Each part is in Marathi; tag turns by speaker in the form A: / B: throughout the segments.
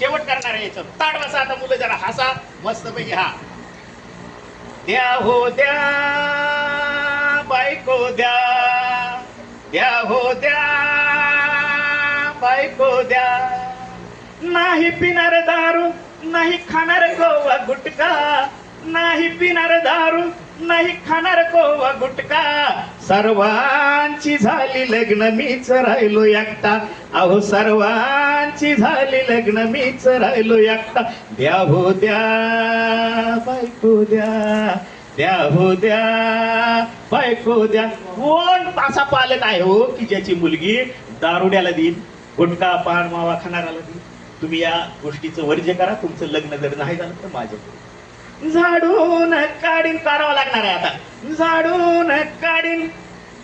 A: शेवट करणार आहे याचं. ताड बसा आता मुलं जरा. हसा. मस्त पैकी हा. द्या हो द्या. बायको द्या. द्या हो द्या. बायको द्या. नाही पिणार दारू नाही खाणार गोवा गुटका नाही पिणार दारू नाही खाणार गोवा गुटका सर्वांची झाली लग्न मीच राहिलो एकटा. अहो सर्वांची झाली लग्न मीच राहिलो एकटा. द्या हो द्या बायको द्या द्या हो द्या बायको द्या. कोण असा पालक आहे हो की ज्याची मुलगी दारुड्याला देईल गुटखा पान मावा खाणाराला देईल तुम्ही या गोष्टीचं वर्ज्य करा तुमचं लग्न जर नाही झालं तर माझ्या झाडून काढीन करावं लागणार आहे आता. झाडून काढीन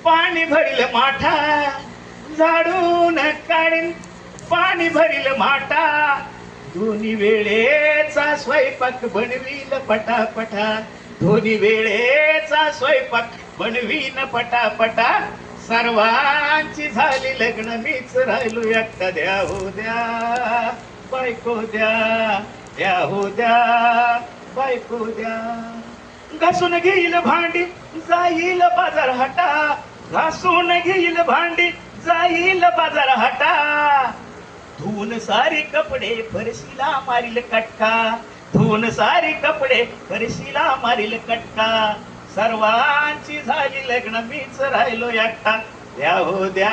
A: पाणी भरिल माठा. झाडून काढीन पाणी भरील माटा. दोन्ही वेळेचा स्वयंपाक बनवील पटापटा. दोन्ही वेळेचा स्वयंपाक बनवीन पटापटा. सर्वांची झाली लग्न मीच राहिलो एकटा. द्या हो द्या बायको द्या द्या हो द्या बायको द्या. घासून घेईल भांडी जाईल बाजार हटा घासून घेईल भांडी जाईल बाजार हटा धुवून सारे कपडे फरशीला मारील कटका. धुवून सारे कपडे फरशीला मारील कटका. सर्वांची झाली लग्न मीच राहिलो एकटा. द्या हो द्या.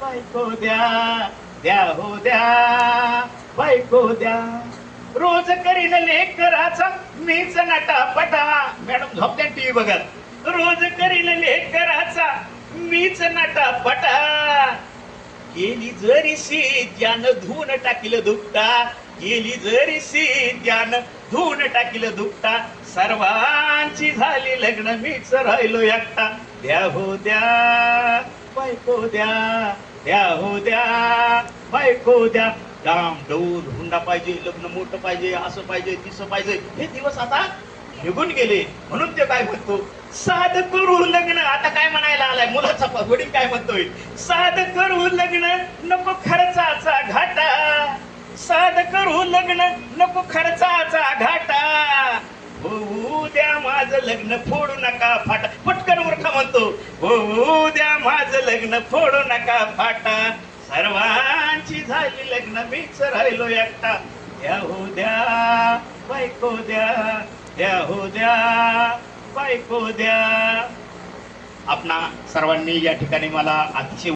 A: बायको द्या. द्या हो द्या. बायको द्या. रोज करीन लेकराचा मीच नटापटा. मॅडम झोपत्या टीव्ही बघत रोज करीन लेकराचा मीच नटापटा. गेली जरी त्यानं धुवून टाकील दुखता गेली जरी त्यानं धुवून टाकील दुखता सर्वांची झाली लग्न मीच राहिलो एकटा. द्या हो द्या बायको द्या. द्या हो द्या बायको द्या. डाम डौल हुंडा पाहिजे लग्न मोठं पाहिजे असं पाहिजे तिसं पाहिजे. हे दिवस आता निघून गेले. म्हणून ते काय म्हणतो? साध करू लग्न. आता काय म्हणायला आलाय मुलाचा वडील काय म्हणतोय? साध करू लग्न नको खर्चाचा घाटा. साध करू लग्न नको खर्चाचा घाटा. होऊ द्या माझं लग्न फोडू नका फाटा. पटकन मूर्खा म्हणतो. होऊ द्या माझं लग्न फोडू नका फाटा. सर्वांची झाली लग्न मीच राहिलो एकटा. द्या हो द्या बायको द्या. द्या हो द्या बायको द्या. आपणा सर्वांनी या ठिकाणी मला अतिशय